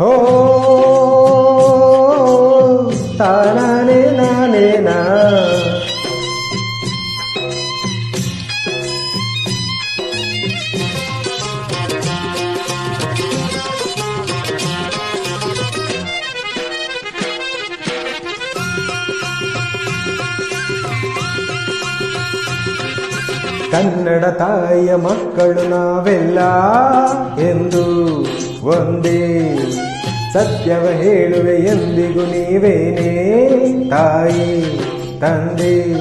ಹೋ ತಾನೇ ನಾನೇ ನಾ ಕನ್ನಡ ತಾಯಿಯ ಮಕ್ಕಳು ನಾವೆಲ್ಲ ಎಂದು ಒಂದೇ ಸತ್ಯವ ಹೇಳುವೆ ಎಂದಿಗೂ ನೀವೇನೇ? ತಾಯಿ, ತಂದೆ,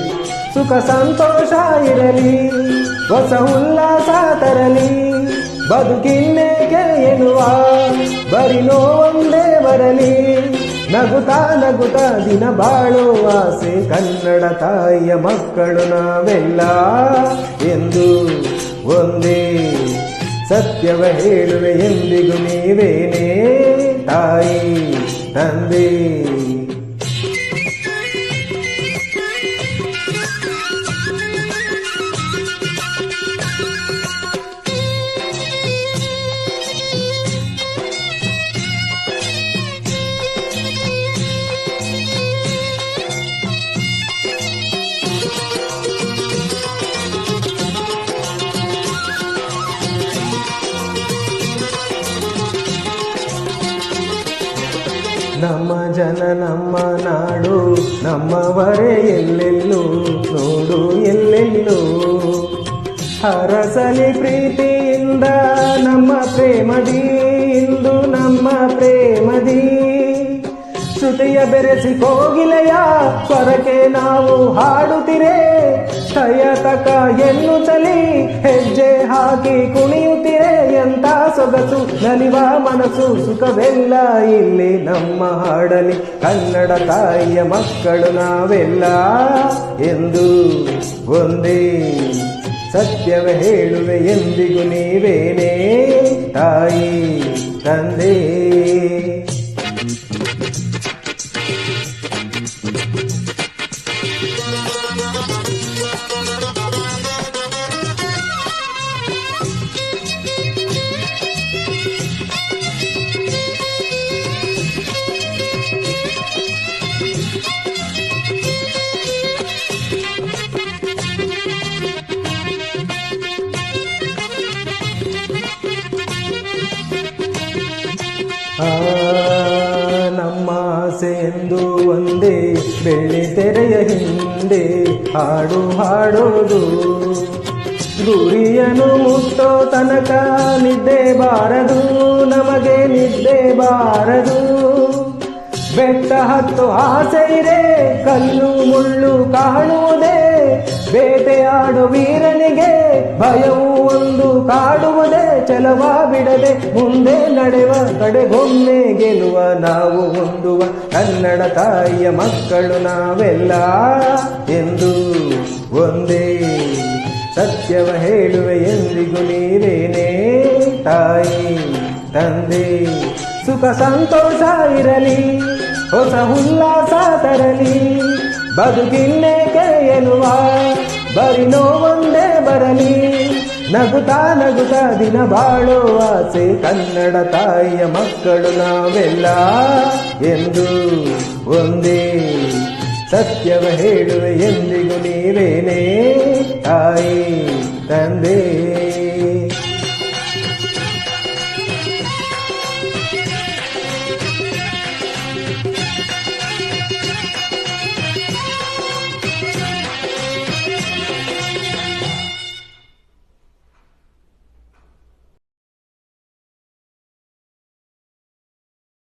ಸುಖ ಸಂತೋಷ ಇರಲಿ, ಹೊಸ ಉಲ್ಲಾಸ ತರಲಿ, ಬದುಕಿನ್ನೇಕೆ ಎನ್ನುವ? ಬರಿ ನೋವೊಂದೇ ಬರಲಿ ನಗುತ್ತಾ ನಗುತ್ತಾ ದಿನ ಬಾಳುವ ಆಸೆ ಕನ್ನಡ ತಾಯಿಯ ಮಕ್ಕಳು ನಾವೆಲ್ಲ. ಎಂದು ಒಂದೇ, ಸತ್ಯವ ಹೇಳುವೆ ಎಂದಿಗೂ ನೀವೇನೇ? ತಾಯಿ ತಂದೆ ನಮ್ಮ ಜನ ನಮ್ಮ ನಾಡು ನಮ್ಮವರೇ ಎಲ್ಲೆಲ್ಲೂ ನೋಡು, ಎಲ್ಲೆಲ್ಲೂ. ಹರಸಲಿ ಪ್ರೀತಿಯಿಂದ, ನಮ್ಮ ಪ್ರೇಮದಿ ಇಂದು, ನಮ್ಮ ಪ್ರೇಮದಿ. ಶ್ರುತಿಯ ಬೆರೆಸಿ ಕೋಗಿಲೆಯ ಸ್ವರಕ್ಕೆ ನಾವು ಹಾಡುತ್ತಿರೆ. ತಕ ತಲಿ ಹೆಜ್ಜೆ ಹಾಕಿ ಕುಣಿಯುತ್ತಿರೆ ಎಂತ ಸೊಗಸು? ನಲಿವ ಮನಸ್ಸು ಸುಖವೆಲ್ಲ ಇಲ್ಲಿ ನಮ್ಮ ಹಾಡಲಿ. ಕನ್ನಡ ತಾಯಿಯ ಮಕ್ಕಳು ನಾವೆಲ್ಲ ಎಂದು ಒಂದೇ ಸತ್ಯವ ಹೇಳುವೆ ಎಂದಿಗೂ ನೀವೇನೇ ತಾಯಿ ತಂದೆ. ನಮ್ಮ ಸೇಂದು ಒಂದೇ ಬೆಳ್ಳಿ ತೆರೆಯ ಹಿಂದೆ ಹಾಡು ಹಾಡೋದು. ಗುರಿಯನು ಮುಟ್ಟೋ ತನಕ ನಿದ್ದೆ ಬಾರದು, ನಮಗೆ ನಿದ್ದೆ ಬಾರದು. ಬೆಟ್ಟ ಹತ್ತು ಆಸೆ ಇದೆ, ಕಲ್ಲು ಮುಳ್ಳು ಕಾಣುವುದೇ. ಬೇಟೆಯಾಡು ವೀರನಿಗೆ ಭಯವು ಒಂದು ಕಾಡುವುದೇ. ಚಲವ ಬಿಡದೆ ಮುಂದೆ ನಡೆವ ಕಡೆಗೊಮ್ಮೆ ಗೆಲ್ಲುವ ನಾವು ಹೊಂದುವ ಕನ್ನಡ ತಾಯಿಯ ಮಕ್ಕಳು ನಾವೆಲ್ಲ. ಎಂದು ಒಂದೇ ಸತ್ಯವ ಹೇಳುವೆ ಎಂದಿಗೂ ನೀವೇನೇ ತಾಯಿ, ತಂದೆ, ಸುಖ, ಸಂತೋಷ ಇರಲಿ. ಹೊಸ ಉಲ್ಲಾಸ ತರಲಿ. ಬದುಕಿನ್ನೇ ಕರೆಯಲುವ ಬರಿ ನೋವೊಂದೇ ಬರಲಿ. ನಗುತ್ತಾ ನಗುತ್ತಾ ದಿನ ಬಾಳುವ ಆಸೆ, ಕನ್ನಡ ತಾಯಿಯ ಮಕ್ಕಳು ನಾವೆಲ್ಲ ಎಂದು ಒಂದೇ ಸತ್ಯವ ಹೇಳುವೆ ಎಂದಿಗೂ ನೀವೇನೇ ತಾಯಿ ತಂದೆ.